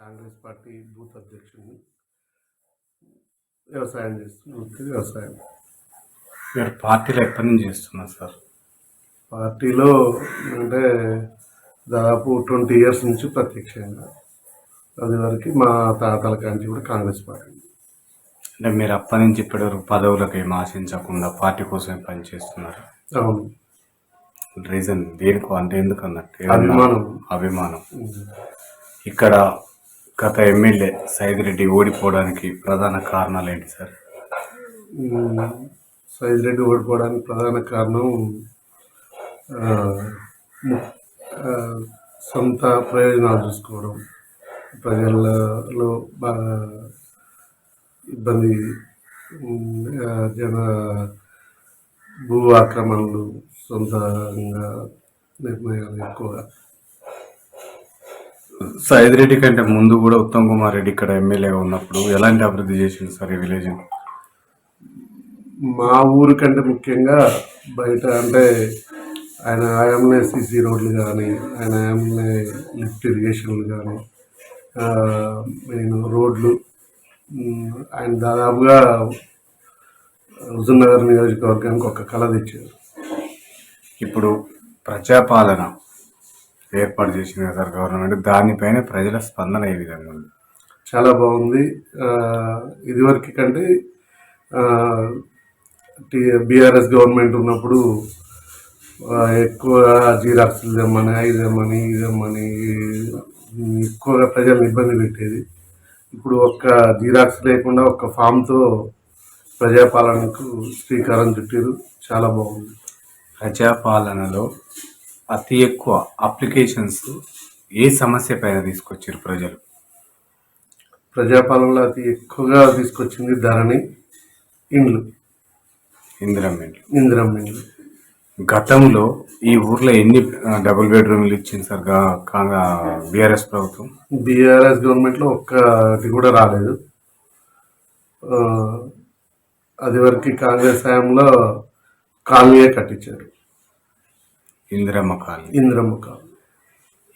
Congress party booth అధ్యక్షుడిని వ్యవసాయం వృత్తి వ్యవసాయం. మీరు పార్టీలో ఎప్పటి నుంచి చేస్తున్నారు సార్? పార్టీలో అంటే దాదాపు ట్వంటీ ఇయర్స్ నుంచి ప్రత్యక్షంగా. అది వరకు మా తాతల కాంచి కూడా కాంగ్రెస్ పార్టీ. అంటే మీరు అప్పటి నుంచి ఇప్పటి వరకు పదవులకు ఏం ఆశించకుండా పార్టీ కోసమే పనిచేస్తున్నారు అవును. రీజన్ దేనికో అంటే ఎందుకు అన్నట్టు అభిమానం. అభిమానం. ఇక్కడ గత ఎమ్మెల్యే సైదిరెడ్డి ఓడిపోవడానికి ప్రధాన కారణాలు ఏంటి సార్ సైదిరెడ్డి ఓడిపోవడానికి ప్రధాన కారణం సొంత ప్రయోజనాలు చూసుకోవడం. ప్రజలలో బాగా ఇబ్బంది జన భూ ఆక్రమణలు సొంతంగా నిర్ణయాలు ఎక్కువగా సైదిరెడ్డి కంటే ముందు కూడా ఉత్తమ్ కుమార్ రెడ్డి ఇక్కడ ఎమ్మెల్యేగా ఉన్నప్పుడు ఎలాంటి అభివృద్ధి చేసింది సార్ ఈ విలేజ్ మా ఊరు కంటే ముఖ్యంగా బయట అంటే ఆయన ఆయంనే సీసీ రోడ్లు కానీ ఆయన ఆయంనే లిఫ్ట్ ఇరిగేషన్లు కానీ మెయిన్ రోడ్లు ఆయన దాదాపుగా హుజూర్నగర్ నియోజకవర్గానికి ఒక కళ తెచ్చారు. ఇప్పుడు ప్రజాపాలన ఏర్పాటు చేసింది సార్ గవర్నమెంట్. దానిపైన ప్రజల స్పందన ఏ విధంగా ఉంది? చాలా బాగుంది. ఇదివరకు కంటే బీఆర్ఎస్ గవర్నమెంట్ ఉన్నప్పుడు ఎక్కువ జీరాక్స్లు తెమ్మని అవి తెమ్మని ఇది తెమ్మని ఎక్కువగా ప్రజలను ఇబ్బంది పెట్టేది. ఇప్పుడు ఒక్క జీరాక్స్ లేకుండా ఒక్క ఫామ్తో ప్రజాపాలనకు శ్రీకారం చుట్టారు చాలా బాగుంది. ప్రజాపాలనలో అతి ఎక్కువ అప్లికేషన్స్ ఏ సమస్య పైన తీసుకొచ్చారు ప్రజలు? ప్రజాపాలనలో అతి ఎక్కువగా తీసుకొచ్చింది ధరణి ఇండ్లు. ఇందిరమ్మెంట్లు ఇందిరమ్మ ఇండ్లు. గతంలో ఈ ఊర్లో ఎన్ని డబుల్ బెడ్రూమ్లు ఇచ్చింది సార్ బీఆర్ఎస్ ప్రభుత్వం? బీఆర్ఎస్ గవర్నమెంట్లో ఒక్కటి కూడా రాలేదు. అది వరకు కాంగ్రెస్ హయాంలో కాలనీయే కట్టించారు. ఇందిరమ్మ కాలనీ ఇందిరమ్మ కాలనీ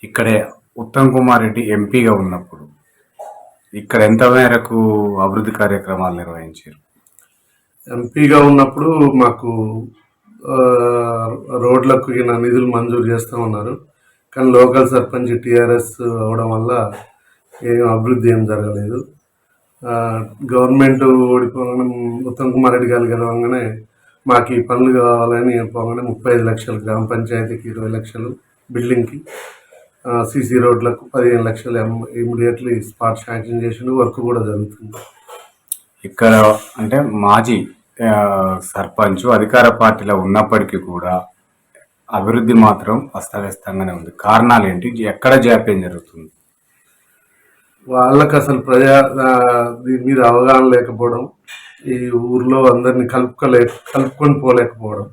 ఇక్కడే ఉత్తమ్ కుమార్ రెడ్డి ఎంపీగా ఉన్నప్పుడు ఇక్కడ ఎంత మేరకు అభివృద్ధి కార్యక్రమాలు నిర్వహించారు? ఎంపీగా ఉన్నప్పుడు మాకు రోడ్లకు ఈయన నిధులు మంజూరు చేస్తూ ఉన్నారు. కానీ లోకల్ సర్పంచ్ టీఆర్ఎస్ అవడం వల్ల ఏం అభివృద్ధి ఏం జరగలేదు. గవర్నమెంట్ ఓడిపోగానే ఉత్తమ్ కుమార్ రెడ్డి గారు గెలవగానే మాకు ఈ పనులు కావాలని పోగానే ముప్పై ఐదు లక్షలు గ్రామ పంచాయతీకి ఇరవై లక్షలు బిల్డింగ్కి సీసీ రోడ్లకు పదిహేను లక్షలు ఇమీడియట్లీ స్పాట్ శాంక్షన్ చేసిన వర్క్ కూడా జరుగుతుంది. ఇక్కడ అంటే మాజీ సర్పంచ్ అధికార పార్టీలో ఉన్నప్పటికీ కూడా అభివృద్ధి మాత్రం అస్తవ్యస్తంగానే ఉంది. కారణాలు ఏంటి? ఎక్కడ జాప్యం జరుగుతుంది? వాళ్ళకి అసలు ప్రజా దీని మీద అవగాహన లేకపోవడం ఈ ఊర్లో అందరిని కలుపుకోలే కలుపుకొని పోలేకపోవడం.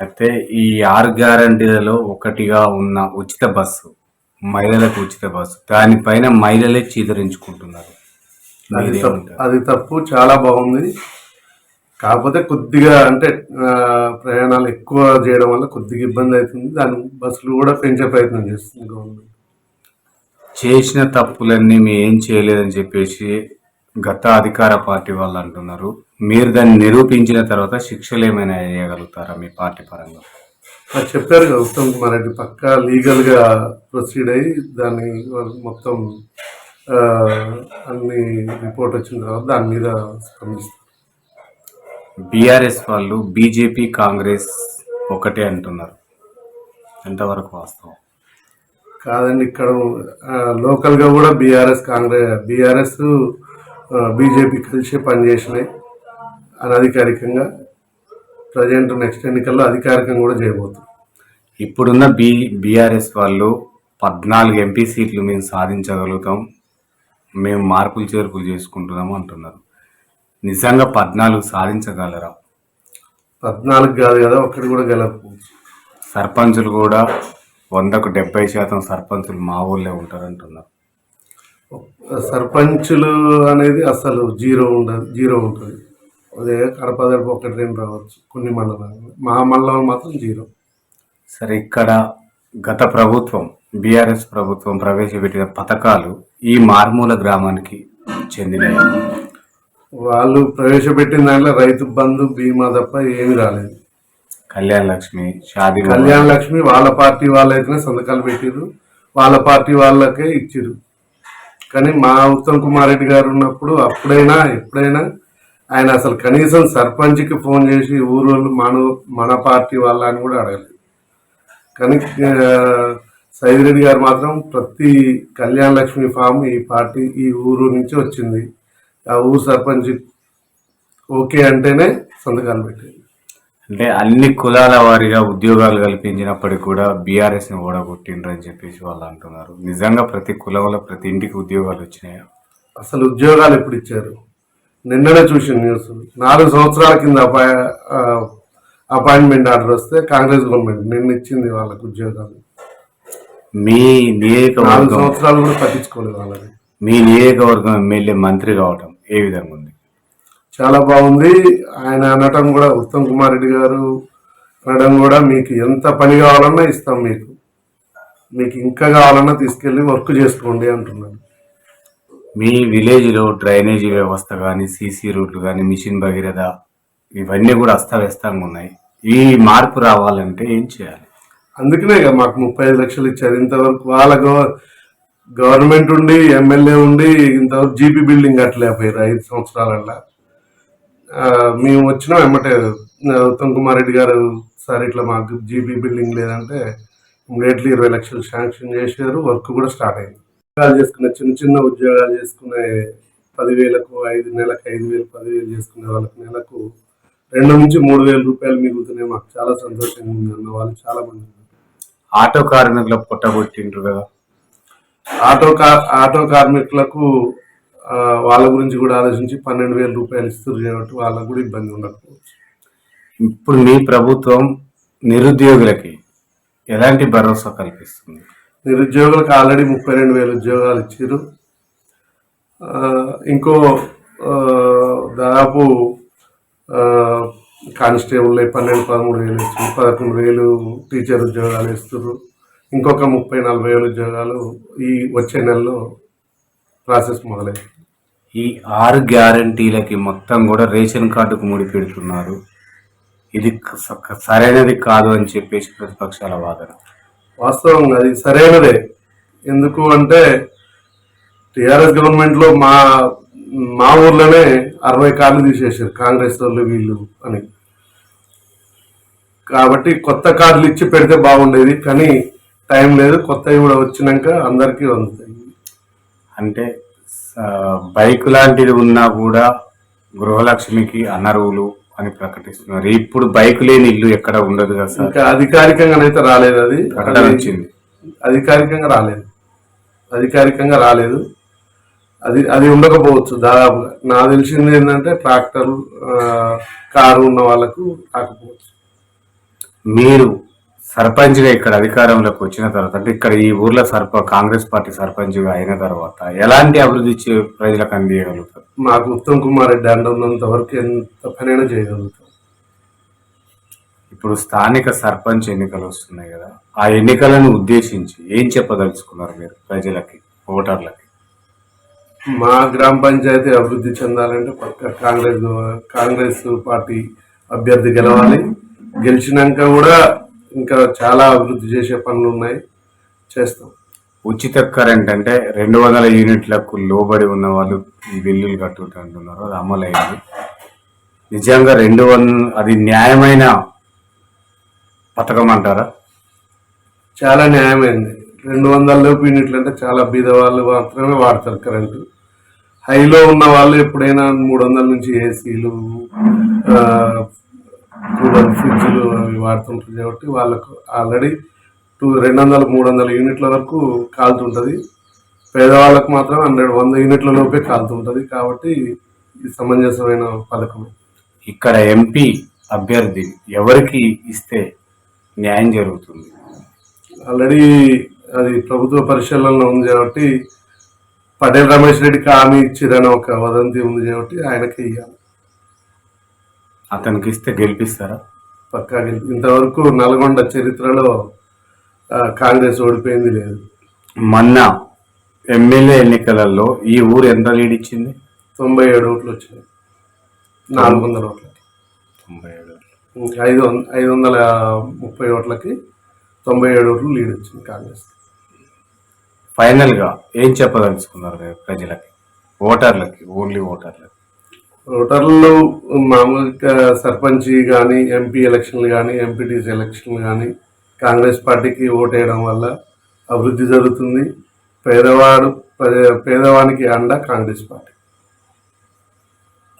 అయితే ఈ ఆరు గ్యారంటీలలో ఒకటిగా ఉన్న ఉచిత బస్సు మహిళలకు ఉచిత బస్సు దానిపైన మహిళలే చీదరించుకుంటున్నారు. అది తప్పు? అది తప్పు చాలా బాగుంది. కాకపోతే కొద్దిగా అంటే ప్రయాణాలు ఎక్కువ చేయడం వల్ల కొద్దిగా ఇబ్బంది అవుతుంది. దాని బస్సులు కూడా పెంచే ప్రయత్నం చేస్తుంది గవర్నమెంట్. చేసిన తప్పులన్నీ మేము ఏం చేయలేదని చెప్పేసి గత అధికార పార్టీ వాళ్ళు అంటున్నారు. మీరు దాన్ని నిరూపించిన తర్వాత శిక్షలు ఏమైనా వేయగలుగుతారా మీ పార్టీ పరంగా? చెప్పారు కదా ఉత్తమ్ కుమార్ రెడ్డి పక్కా లీగల్గా ప్రొసీడ్ అయ్యి దాన్ని మొత్తం అన్ని రిపోర్ట్ వచ్చిన తర్వాత దాని మీద స్పందిస్తారు. బీఆర్ఎస్ వాళ్ళు బీజేపీ కాంగ్రెస్ ఒకటే అంటున్నారు. ఎంతవరకు వాస్తవం? కాదండి ఇక్కడ లోకల్గా కూడా బీఆర్ఎస్ కాంగ్రెస్ బీఆర్ఎస్ బీజేపీ కలిసి పనిచేసినాయి అనధికారికంగా ప్రజెంట్ నెక్స్ట్ ఎన్నికల్లో అధికారికంగా కూడా చేయబోతుంది. ఇప్పుడున్న బీ బీఆర్ఎస్ వాళ్ళు పద్నాలుగు ఎంపీ సీట్లు మేము సాధించగలుగుతాం. మేము మార్పులు చేర్పులు చేసుకుంటున్నాము అంటున్నారు. నిజంగా పద్నాలుగు సాధించగలరా? పద్నాలుగు కాదు కదా ఒక్కటి కూడా గెలకపోవచ్చు సర్పంచులు కూడా వందకు డెబ్బై శాతం సర్పంచులు మా ఊళ్ళో ఉంటారంటున్నారు. సర్పంచులు అనేది అసలు జీరో ఉండదు జీరో ఉంటుంది. అదే కడప దడప ఒకటి రెండు రావచ్చు కొన్ని మండలాలు. మా మండలం మాత్రం జీరో. సరే ఇక్కడ గత ప్రభుత్వం బీఆర్ఎస్ ప్రభుత్వం ప్రవేశపెట్టిన పథకాలు ఈ మారుమూల గ్రామానికి చెందినవి వాళ్ళు ప్రవేశపెట్టిన దాంట్లో రైతు బంధు బీమా తప్ప ఏమీ రాలేదు. కళ్యాణ్ లక్ష్మి షాదీ కళ్యాణ లక్ష్మి వాళ్ళ పార్టీ వాళ్ళైతేనే సంతకాలు పెట్టిరు వాళ్ళ పార్టీ వాళ్ళకే ఇచ్చిరు కానీ మా ఉత్తమ్ కుమార్ రెడ్డి గారు ఉన్నప్పుడు అప్పుడైనా ఎప్పుడైనా ఆయన అసలు కనీసం సర్పంచ్కి ఫోన్ చేసి ఊరు మన మన పార్టీ వాళ్ళ అని కూడా అడగలేదు. కానీ ఆ, సైదిరెడ్డి గారు మాత్రం ప్రతి కళ్యాణ లక్ష్మి ఫామ్ ఈ పార్టీ ఈ ఊరు నుంచి వచ్చింది. ఆ ఊరు సర్పంచ్ ఓకే అంటేనే సంతకాలు పెట్టేది అంటే అన్ని కులాల వారిగా ఉద్యోగాలు కల్పించినప్పటికీ కూడా బీఆర్ఎస్ని ఓడగొట్టిండ్రు అని చెప్పేసి వాళ్ళు అంటున్నారు. నిజంగా ప్రతి కులంలో ప్రతి ఇంటికి ఉద్యోగాలు వచ్చినాయా? అసలు ఉద్యోగాలు ఎప్పుడు ఇచ్చారు? నిన్ననే చూసిన న్యూస్. నాలుగు సంవత్సరాల కింద అపాయ- అపాయింట్మెంట్ ఆర్డర్ వస్తే కాంగ్రెస్ గవర్నమెంట్ నిన్న ఇచ్చింది వాళ్ళకు ఉద్యోగాలు. మీ నాలుగు నియోజకవర్గం సంవత్సరాలు కూడా పట్టించుకోలేదు వాళ్ళని. మీ నియోజకవర్గం ఎమ్మెల్యే మంత్రి కావటం ఏ విధంగా ఉంది? చాలా బాగుంది. ఆయన అనటం కూడా ఉత్తమ్ కుమార్ రెడ్డి గారు అనడం కూడా మీకు ఎంత పని కావాలన్నా ఇస్తాం మీకు. మీకు ఇంకా కావాలన్నా తీసుకెళ్ళి వర్క్ చేసుకోండి అంటున్నాను. మీ విలేజ్లో డ్రైనేజీ వ్యవస్థ కానీ సీసీ రోడ్లు కానీ మిషన్ భగీరథ ఇవన్నీ కూడా అస్తవ్యస్తంగా ఉన్నాయి. ఈ మార్పు రావాలంటే ఏం చేయాలి? అందుకనే మాకు ముప్పై ఐదు లక్షలు ఇచ్చారు. ఇంతవరకు వాళ్ళ గవ- గవర్నమెంట్ ఉండి ఎమ్మెల్యే ఉండి ఇంతవరకు జీపీ బిల్డింగ్ కట్టలేకపోయారు ఐదు సంవత్సరాలల్లా. ఆ, మేము వచ్చినాం ఆ, ఉత్తమ్ కుమార్ రెడ్డి గారు సార్ ఇట్లా మాకు జీపీ బిల్డింగ్ లేదంటే ఇమీడియట్లీ ఇరవై లక్షలు శాంక్షన్ చేశారు వర్క్ కూడా స్టార్ట్ అయింది. ఉద్యోగాలు చేసుకునే చిన్న చిన్న ఉద్యోగాలు చేసుకునే పదివేలకు ఐదు నెలకు ఐదు వేలు పదివేలు చేసుకునే వాళ్ళకి నెలకు రెండు నుంచి మూడు వేల రూపాయలు మిగులుతున్నాయి. మాకు చాలా సంతోషంగా ఉంది అన్న వాళ్ళు చాలా మంది ఉన్నారు. ఆటో కార్మికుల పుట్టగొట్టిండ్రు కదా. ఆటో కార్ ఆటో కార్మికులకు వాళ్ళ గురించి కూడా ఆలోచించి పన్నెండు వేల రూపాయలు ఇస్తారు కాబట్టి వాళ్ళకు కూడా ఇబ్బంది ఉండకపోవచ్చు. ఇప్పుడు మీ ప్రభుత్వం నిరుద్యోగులకి ఎలాంటి భరోసా కల్పిస్తుంది? నిరుద్యోగులకు ఆల్రెడీ ముప్పై రెండు వేల ఉద్యోగాలు ఇచ్చారు ఇంకో దాదాపు కానిస్టేబుల్ పన్నెండు పదమూడు వేలు ఇస్తారు పదకొండు వేలు టీచర్ ఉద్యోగాలు ఇస్తారు ఇంకొక ముప్పై నలభై వేల ఉద్యోగాలు ఈ వచ్చే నెలలో ప్రాసెస్ మొదలైంది. ఈ ఆరు గ్యారంటీలకి మొత్తం కూడా రేషన్ కార్డుకు ముడి పెడుతున్నారు. ఇది సరైనది కాదు అని చెప్పేసి ప్రతిపక్షాల వాదన. వాస్తవంగా అది సరైనదే. ఎందుకు అంటే టిఆర్ఎస్ గవర్నమెంట్లో మా మా ఊర్లోనే అరవై కార్లు తీసేసారు కాంగ్రెస్ వాళ్ళు వీళ్ళు అని. కాబట్టి కొత్త కార్లు ఇచ్చి పెడితే బాగుండేది కానీ టైం లేదు కొత్తవి కూడా వచ్చినాక అందరికీ అందుతాయి. అంటే బైక్ లాంటిది ఉన్నా కూడా గృహలక్ష్మికి అనర్హులు అని ప్రకటిస్తున్నారు. ఇప్పుడు బైక్ లేని ఇల్లు ఎక్కడ ఉండదు కదా సార్? ఇంకా అధికారికంగానైతే రాలేదు అది. ప్రకటన వచ్చింది. అధికారికంగా రాలేదు. అధికారికంగా రాలేదు. అది అది ఉండకపోవచ్చు. దాదాపుగా నాకు తెలిసింది ఏంటంటే ట్రాక్టర్ కారు ఉన్న వాళ్ళకు రాకపోవచ్చు. మీరు సర్పంచ్గా ఇక్కడ అధికారంలోకి వచ్చిన తర్వాత అంటే ఇక్కడ ఈ ఊర్లో సర్ప కాంగ్రెస్ పార్టీ సర్పంచ్గా అయిన తర్వాత ఎలాంటి అభివృద్ధి ప్రజలకు అందియగలుగుతారు? మాకు ఉత్తమ్ కుమార్ రెడ్డి అండ ఉన్నంత వరకు ఎంత పనైనా చేయగలుగుతాం. ఇప్పుడు స్థానిక సర్పంచ్ ఎన్నికలు వస్తున్నాయి కదా ఆ ఎన్నికలను ఉద్దేశించి ఏం చెప్పదలుచుకున్నారు మీరు ప్రజలకి ఓటర్లకి? మా గ్రామ పంచాయతీ అభివృద్ధి చెందాలంటే పక్క కాంగ్రెస్ కాంగ్రెస్ పార్టీ అభ్యర్థి గెలవాలి. గెలిచినాక కూడా ఇంకా చాలా అభివృద్ధి చేసే పనులు ఉన్నాయి. చేస్తాం. ఉచిత కరెంట్ అంటే రెండు వందల యూనిట్లకు లోబడి ఉన్న వాళ్ళు ఈ బిల్లులు కట్టుకుంటున్నారు అది అమలైంది. నిజంగా రెండు వన్ అది న్యాయమైన పథకం అంటారా? చాలా న్యాయమైంది. రెండు వందల లోపు యూనిట్లు అంటే చాలా బీద వాళ్ళు మాత్రమే వాడతారు కరెంటు హైలో ఉన్న వాళ్ళు ఎప్పుడైనా మూడు వందల నుంచి ఏసీలు కూలర్ ఫ్రిడ్జ్లు అవి వాడుతుంటారు కాబట్టి వాళ్ళకు ఆల్రెడీ టూ రెండు వందల మూడు వందల యూనిట్ల వరకు కాలుతుంటుంది. పేదవాళ్ళకు మాత్రం హండ్రెడ్ వంద యూనిట్ల లోపే కాలుతుంటుంది కాబట్టి ఇది సమంజసమైన పథకం. ఇక్కడ ఎంపీ అభ్యర్థి ఎవరికి ఇస్తే న్యాయం జరుగుతుంది? ఆల్రెడీ అది ప్రభుత్వ పరిశీలనలో ఉంది కాబట్టి పటేల్ రమేష్ రెడ్డికి హామీ ఇచ్చిరని ఒక వదంతి ఉంది కాబట్టి ఆయనకి ఇవ్వాలి అతనికి ఇస్తే గెలిపిస్తారా? పక్కా ఇంతవరకు నల్గొండ చరిత్రలో కాంగ్రెస్ ఓడిపోయింది లేదు. మొన్న ఎమ్మెల్యే ఎన్నికలలో ఈ ఊరు ఎంత లీడ్ ఇచ్చింది? తొంభై ఏడు ఓట్లు వచ్చినాయి. నాలుగు వందల ఓట్లకి. తొంభై ఏడు. ఇంకా ఐదు ఐదు వందల ముప్పై ఓట్లకి తొంభై ఏడు ఓట్లు లీడ్ వచ్చింది కాంగ్రెస్. ఫైనల్గా ఏం చెప్పదలుచుకున్నారు ప్రజలకి? ఓటర్లకి ఓన్లీ ఓటర్లకి? ఓటర్లు మామూలుగా సర్పంచ్ కానీ ఎంపీ ఎలక్షన్లు కానీ ఎంపీటీసీ ఎలక్షన్లు కానీ కాంగ్రెస్ పార్టీకి ఓటేయడం వల్ల అభివృద్ధి జరుగుతుంది. పేదవాడు పేదవానికి అండ కాంగ్రెస్ పార్టీ.